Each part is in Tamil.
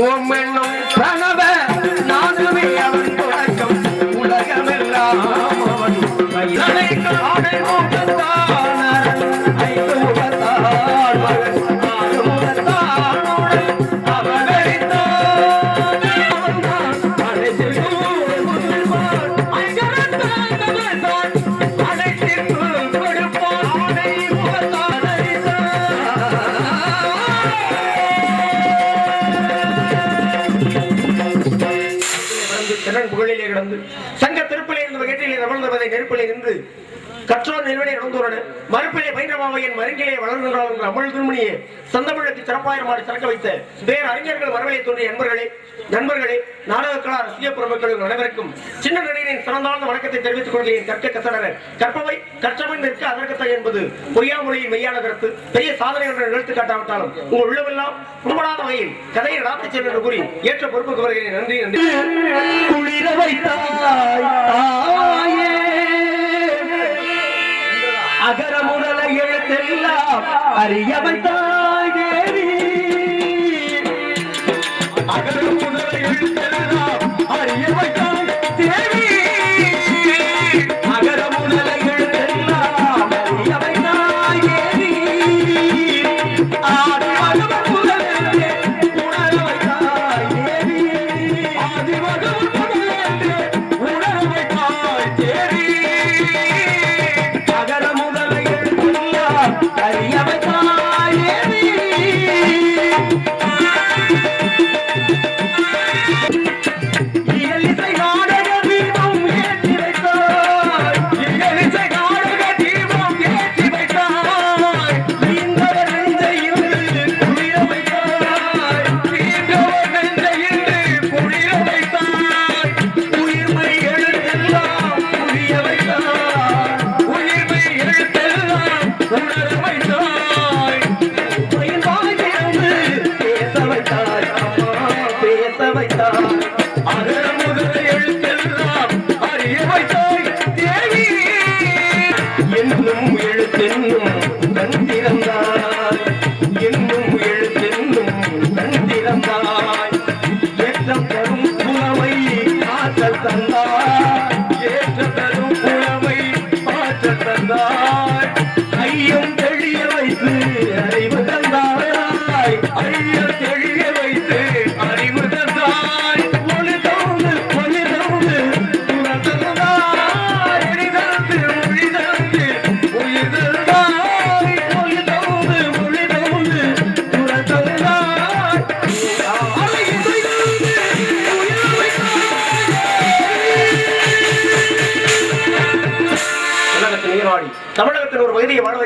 ஓம் என்னும் பிரணவ நானுமே அவன் தொடக்கம். உலகமெல்லாம் அவன். கடந்து புகழிலே கிடந்து சங்க திருப்பிலே இருந்து வகையிலே தமிழ்ந்தவதை நெருப்பிலே நின்று கற்றோர் நிறுவனை நடந்தோரன மறுப்பிலே பைரவாவையின் மருங்கிலே வளர்ந்தார் அமள் திருமணியே சந்தமிழுக்கு சிறப்பாயிரமாடி திறக்க வைத்த வேறு அறிஞர்கள் மரபிலே தோன்றிய நண்பர்களே நண்பர்களே நாடகக்கலா ரசிக பெருமக்கள் அனைவருக்கும் சின்ன நடிகரின் சிறந்தாழ்ந்த வணக்கத்தை தெரிவித்துக் கொள்கிறேன். கற்க கசடர கற்பவை கற்றவன் நிற்க அதற்கத்தை என்பது பொய்யா மொழியின் மெய்யான கருத்து. பெரிய சாதனை என்ற நிகழ்த்து காட்டாவிட்டாலும் உங்கள் உள்ளமெல்லாம் புறப்படாத வகையில் கதையை நடாத்தி சென்று என்று கூறி ஏற்ற பொறுப்புக்கு வருகிறேன். நன்றி நன்றி. குளிர வைத்தாய் தாயே. அகர முதல எழுத்தெல்லாம் அறியவன் தாய் தேவி. அகர முதல எழுத்தெல்லாம் அறிய பேச வைத்தாய் அகர முதல எழுத்தெல்லாம் அறிய வைத்தாய். தேவி என்னும் எழுத்தென்னும் தந்திரந்தாய் என்னும் எழுத்தென்னும் கண் தரும் ஆற்றல்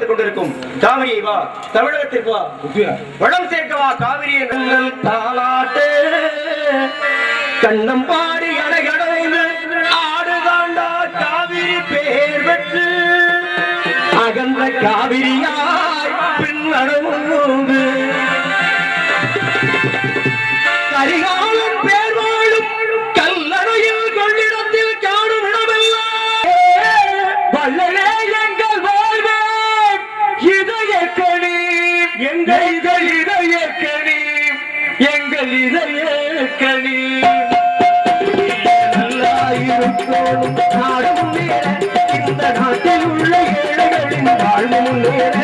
வைத்துக் கொண்டிருக்கும். காவிரியை வா தமிழகத்திற்கு வா. வளம் சேர்க்க வா காவிரி எங்கள் தாலாட்டு. கண்ணம் பாடி அலைகடைந்து ஆடு தாண்டா காவிரி பேர் பெற்று அகன்ற காவிரியாய் எங்கள் இதய கனி நாடு முன்னேற இந்த நாட்டில் உள்ள ஏழைகளின் வாழ்வு முன்னேற